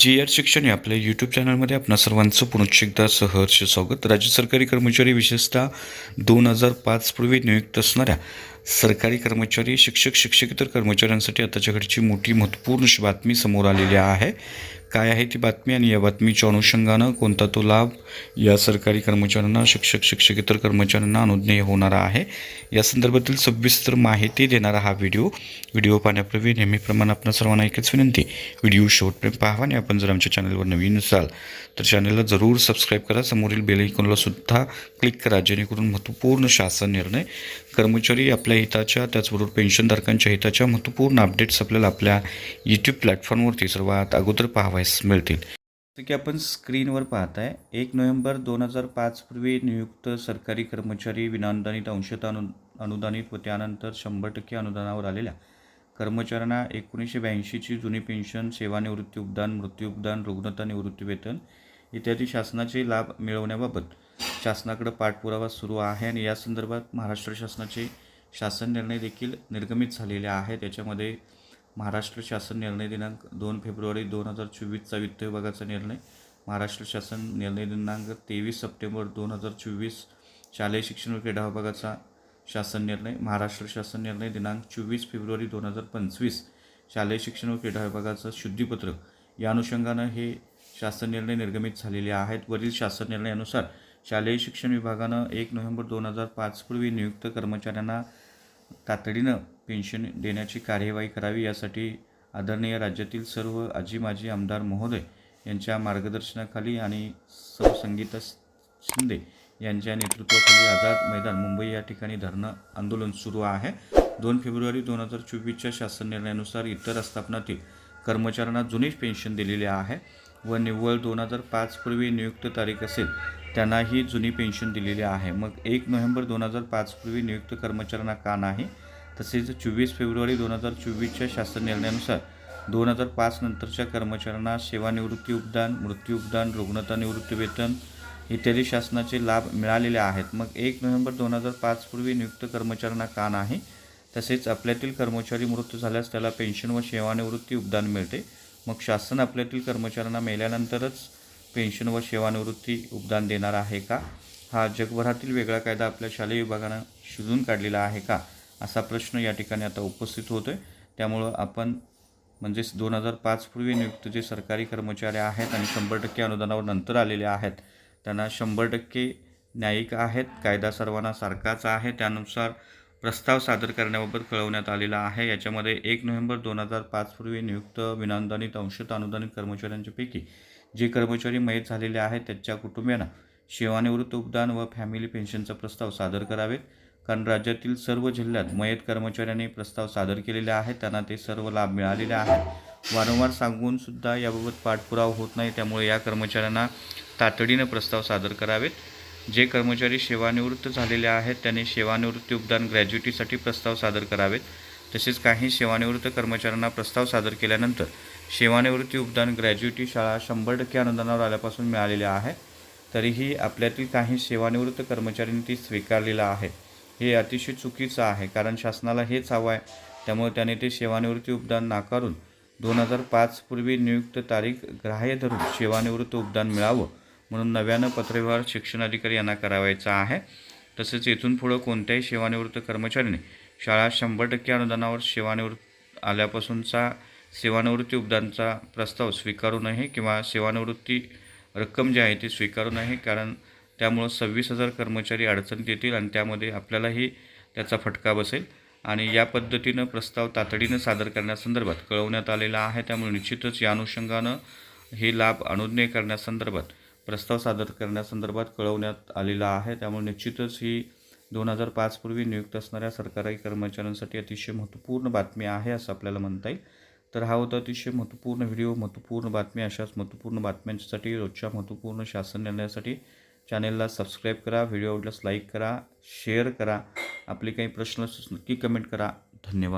जी R शिक्षण या आपल्या यूट्यूब चॅनलमध्ये आपणा सर्वांचं पुनश्च एकदा सहर्ष स्वागत. राज्य सरकारी कर्मचारी विशेषतः दोन हजार पाचपूर्वी नियुक्त असणाऱ्या सरकारी कर्मचारी शिक्षक शिक्षकेतर कर्मचाऱ्यांसाठी आताच्या घडीची मोठी महत्त्वपूर्ण बातमी समोर आलेली आहे. काय आहे ती बातमी आणि या बातमीच्या अनुषंगानं कोणता तो लाभ या सरकारी कर्मचाऱ्यांना शिक्षक शिक्षकेतर कर्मचाऱ्यांना अनुज्ञेय होणारा आहे? या संदर्भातील सविस्तर माहिती देणारा हा व्हिडिओ. व्हिडिओ पाहण्यापूर्वी नेहमीप्रमाणे आपण सर्वांना एकच विनंती व्हिडिओ शेवटपर्यंत पाहावा आणि आपण जर आमच्या चॅनलवर नवीन असाल तर चॅनलला जरूर सबस्क्राईब करा. समोरील बेल आयकॉनला सुद्धा क्लिक करा जेणेकरून महत्त्वपूर्ण शासन निर्णय कर्मचारी आपल्या हिताच्या त्याचबरोबर पेन्शनधारकांच्या हिताच्या महत्त्वपूर्ण अपडेट्स आपल्याला आपल्या यूट्यूब प्लॅटफॉर्मवरती सर्वात अगोदर पाहावयास मिळतील. जसं की आपण स्क्रीनवर पाहताय एक नोव्हेंबर दोन हजार पाचपूर्वी नियुक्त सरकारी कर्मचारी विनाअनुदानित अंशतः अनु अनुदानित व त्यानंतर शंभर टक्के अनुदानावर आलेल्या कर्मचाऱ्यांना एकोणीसशे ब्याऐंशीची जुनी पेन्शन सेवानिवृत्ती उपदान मृत्यू उपदान रुग्णता निवृत्ती वेतन इत्यादी शासनाचे लाभ मिळवण्याबाबत शासनाकडे पाठपुरावा सुरू आहे आणि या संदर्भात महाराष्ट्र शासनाचे शासन निर्णय देखील निर्गमित झालेले आहेत. त्याच्यामध्ये महाराष्ट्र शासन निर्णय दिनांक दोन फेब्रुवारी दोन हजार चोवीसचा वित्त विभागाचा निर्णय. महाराष्ट्र शासन निर्णय दिनांक तेवीस सप्टेंबर दोन हजार चोवीस शालेय शिक्षण व क्रीडा विभागाचा शासन निर्णय. महाराष्ट्र शासन निर्णय दिनांक चोवीस फेब्रुवारी दोन हजार पंचवीस शालेय शिक्षण व क्रीडा विभागाचं शुद्धीपत्रक. या अनुषंगानं हे शासन निर्णय निर्गमित झालेले आहेत. वरील शासन निर्णयानुसार शालेय शिक्षण विभागानं एक नोव्हेंबर दोन हजार पाचपूर्वी नियुक्त कर्मचाऱ्यांना तातडीनं पेन्शन देण्याची कार्यवाही करावी यासाठी आदरणीय राज्यातील सर्व आजी माजी आमदार महोदय यांच्या मार्गदर्शनाखाली आणि सौ संगीता शिंदे यांच्या नेतृत्वाखाली आझाद मैदान मुंबई या ठिकाणी धरणं आंदोलन सुरू आहे. दोन फेब्रुवारी दोन हजार चोवीसच्या शासन निर्णयानुसार इतर आस्थापनातील कर्मचाऱ्यांना जुनेच पेन्शन दिलेले आहे. व निव्वळ दोन हजार पाचपूर्वी नियुक्त तारीख असेल त्यांनाही जुनी पेन्शन दिलेली आहे. मग एक नोव्हेंबर दोन हजार पाचपूर्वी नियुक्त कर्मचाऱ्यांना का नाही? तसेच चोवीस फेब्रुवारी दोन हजार चोवीसच्या शासन निर्णयानुसार दोन हजार पाच नंतरच्या कर्मचाऱ्यांना सेवानिवृत्ती उपदान मृत्यू उपदान रुग्णता निवृत्ती वेतन इत्यादी शासनाचे लाभ मिळालेले आहेत. मग एक नोव्हेंबर दोन हजार पाचपूर्वी नियुक्त कर्मचाऱ्यांना का नाही? तसेच आपल्यातील कर्मचारी मृत्यू झाल्यास त्याला पेन्शन व सेवानिवृत्ती उपदान मिळते. मग शासन आपल्यातील कर्मचाऱ्यांना मेल्यानंतरच पेन्शन व सेवानिवृत्ती उपदान देणार आहे का? हा जगभरातील वेगळा कायदा आपल्या शालेय विभागानं शोधून काढलेला आहे का? असा प्रश्न या ठिकाणी आता उपस्थित होतो आहे त्यामुळं आपण म्हणजेच दोन हजार पाच पूर्वी नियुक्त जे सरकारी कर्मचारी आहेत आणि शंभर टक्के अनुदानावर नंतर आलेले आहेत त्यांना शंभर टक्के न्यायिक आहेत कायदा सर्वांना सारखाच आहे. त्यानुसार प्रस्ताव सादर करण्याबाबत कळवण्यात आलेला आहे. याच्यामध्ये एक नोव्हेंबर दोन हजार पाचपूर्वी नियुक्त विनानुदानित अंशतः अनुदानित कर्मचाऱ्यांच्यापैकी जे कर्मचारी मयत झालेले आहेत त्यांच्या कुटुंबियांना सेवानिवृत्त उपदान व फॅमिली पेन्शनचा प्रस्ताव सादर करावेत. कारण राज्यातील सर्व जिल्ह्यात मयत कर्मचाऱ्यांनी प्रस्ताव सादर केलेले आहेत त्यांना ते सर्व लाभ मिळालेले आहेत. वारंवार सांगून सुद्धा याबाबत पाठपुरावा होत नाही त्यामुळे या कर्मचाऱ्यांना तातडीनं प्रस्ताव सादर करावेत. जे कर्मचारी सेवानिवृत्त झालेले आहेत त्यांनी सेवानिवृत्ती उपदान ग्रॅज्युटीसाठी प्रस्ताव सादर करावेत. तसेच काही सेवानिवृत्त कर्मचाऱ्यांना प्रस्ताव सादर केल्यानंतर सेवानिवृत्ती उपदान ग्रॅज्युटी शाळा शंभर टक्के अनुदानावर आल्यापासून मिळालेल्या आहे. तरीही आपल्यातील काही सेवानिवृत्त कर्मचाऱ्यांनी ती स्वीकारलेलं आहे. हे अतिशय चुकीचं आहे कारण शासनाला हेच हवं आहे. त्यामुळे त्याने ते सेवानिवृत्ती उपदान नाकारून दोन हजार पाचपूर्वी नियुक्त तारीख ग्राह्य धरून सेवानिवृत्त उपदान मिळावं म्हणून नव्यानं पत्रव्यवहार शिक्षण अधिकारी यांना करावायचा आहे. तसेच इथून पुढं कोणत्याही सेवानिवृत्त कर्मचाऱ्याने शाळा शंभर टक्के अनुदानावर सेवानिवृत्त आल्यापासूनचा सेवानिवृत्ती उपदानचा प्रस्ताव स्वीकारू नये किंवा सेवानिवृत्ती रक्कम जी आहे ती स्वीकारू नये कारण त्यामुळं सव्वीस हजार कर्मचारी अडचणीत येतील आणि त्यामध्ये आपल्यालाही त्याचा फटका बसेल. आणि या पद्धतीनं प्रस्ताव तातडीनं सादर करण्यासंदर्भात कळवण्यात आलेला आहे. त्यामुळे निश्चितच या अनुषंगानं हे लाभ अनुज्ञेय करण्यासंदर्भात प्रस्ताव सादर करण्यासंदर्भात कळवण्यात आलेला आहे. त्यामुळे निश्चितच ही दोन हजार पाचपूर्वी नियुक्त असणाऱ्या सरकारी कर्मचाऱ्यांसाठी अतिशय महत्त्वपूर्ण बातमी आहे असं आपल्याला म्हणता येईल. तर हा होता अतिशय महत्त्वपूर्ण व्हिडिओ महत्त्वपूर्ण बातमी. अशाच महत्त्वपूर्ण बातम्यांसाठी रोजच्या महत्त्वपूर्ण शासन निर्णयासाठी चॅनेलला सबस्क्राईब करा व्हिडिओ आवडल्यास लाईक करा शेअर करा. आपले काही प्रश्न असल्यास नक्की कमेंट करा. धन्यवाद.